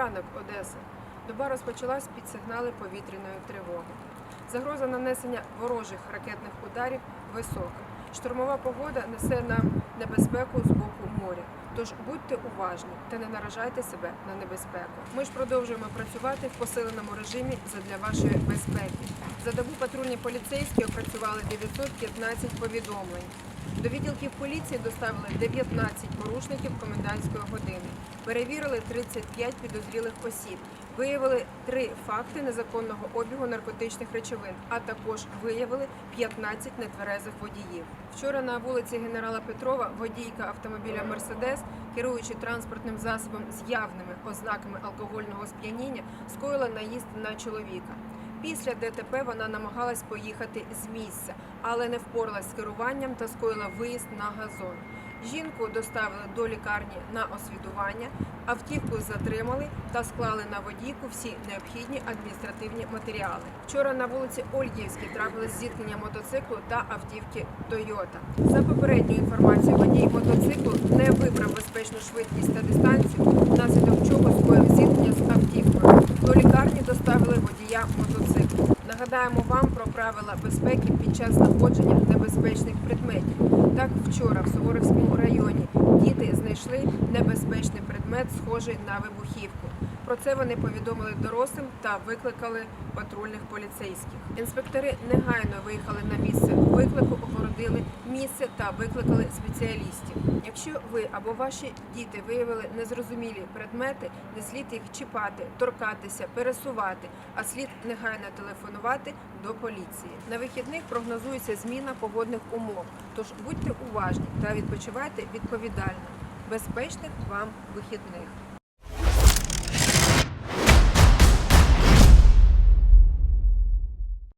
ранок, Одеса. Доба розпочалась під сигнали повітряної тривоги. Загроза нанесення ворожих ракетних ударів висока. Штурмова погода несе нам небезпеку з боку моря. Тож будьте уважні та не наражайте себе на небезпеку. Ми ж продовжуємо працювати в посиленому режимі задля вашої безпеки. За добу патрульні поліцейські опрацювали 915 повідомлень. До відділків поліції доставили 19 порушників комендантської години. Перевірили 35 підозрілих осіб. Виявили три факти незаконного обігу наркотичних речовин, а також виявили 15 нетверезих водіїв. Вчора на вулиці генерала Петрова водійка автомобіля Мерседес, керуючи транспортним засобом з явними ознаками алкогольного сп'яніння, скоїла наїзд на чоловіка. Після ДТП вона намагалась поїхати з місця, але не впоралась з керуванням та скоїла виїзд на газон. Жінку доставили до лікарні на освідування, автівку затримали та склали на водійку всі необхідні адміністративні матеріали. Вчора на вулиці Ольгівській трапилось зіткнення мотоциклу та автівки Тойота. За попередньою інформацією, водій мотоциклу не вибрав безпечну швидкість та дистанцію, внаслідок чого скоїв зіткнення з автівкою. До лікарні доставили водія мотоциклу. Нагадаємо вам про правила безпеки під час знаходження небезпечних предметів. Так, вчора в Суворовському районі діти знайшли небезпечний предмет, схожий на вибухівку. Про це вони повідомили дорослим та викликали патрульних поліцейських. Інспектори негайно виїхали та викликали спеціалістів. Якщо ви або ваші діти виявили незрозумілі предмети, не слід їх чіпати, торкатися, пересувати, а слід негайно телефонувати до поліції. На вихідних прогнозується зміна погодних умов, тож будьте уважні та відпочивайте відповідально. Безпечних вам вихідних.